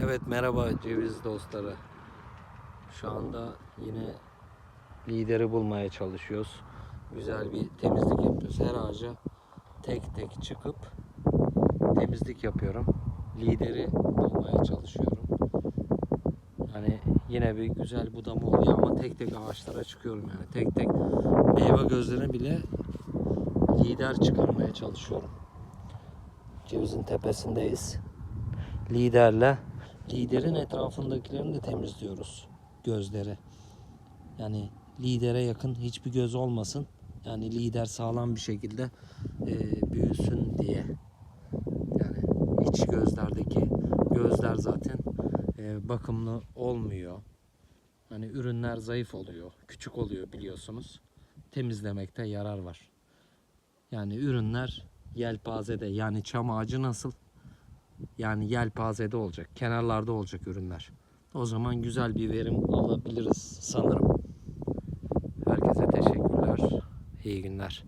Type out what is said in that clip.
Evet merhaba ceviz dostları. Şu anda yine lideri bulmaya çalışıyoruz. Güzel bir temizlik yapıyoruz. Her ağaca tek tek çıkıp temizlik yapıyorum. Lideri bulmaya çalışıyorum. Hani yine bir güzel budama oluyor ama tek tek ağaçlara çıkıyorum yani. Tek tek meyve gözlerine bile lider çıkarmaya çalışıyorum. Cevizin tepesindeyiz liderle liderin etrafındakilerini de temizliyoruz gözleri. Yani lidere yakın hiçbir göz olmasın. Yani lider sağlam bir şekilde e, büyüsün diye. Yani iç gözlerdeki gözler zaten e, bakımlı olmuyor. Hani ürünler zayıf oluyor, küçük oluyor biliyorsunuz. Temizlemekte yarar var. Yani ürünler yelpazede yani çam ağacı nasıl yani yelpazede olacak. Kenarlarda olacak ürünler. O zaman güzel bir verim alabiliriz sanırım. Herkese teşekkürler. İyi günler.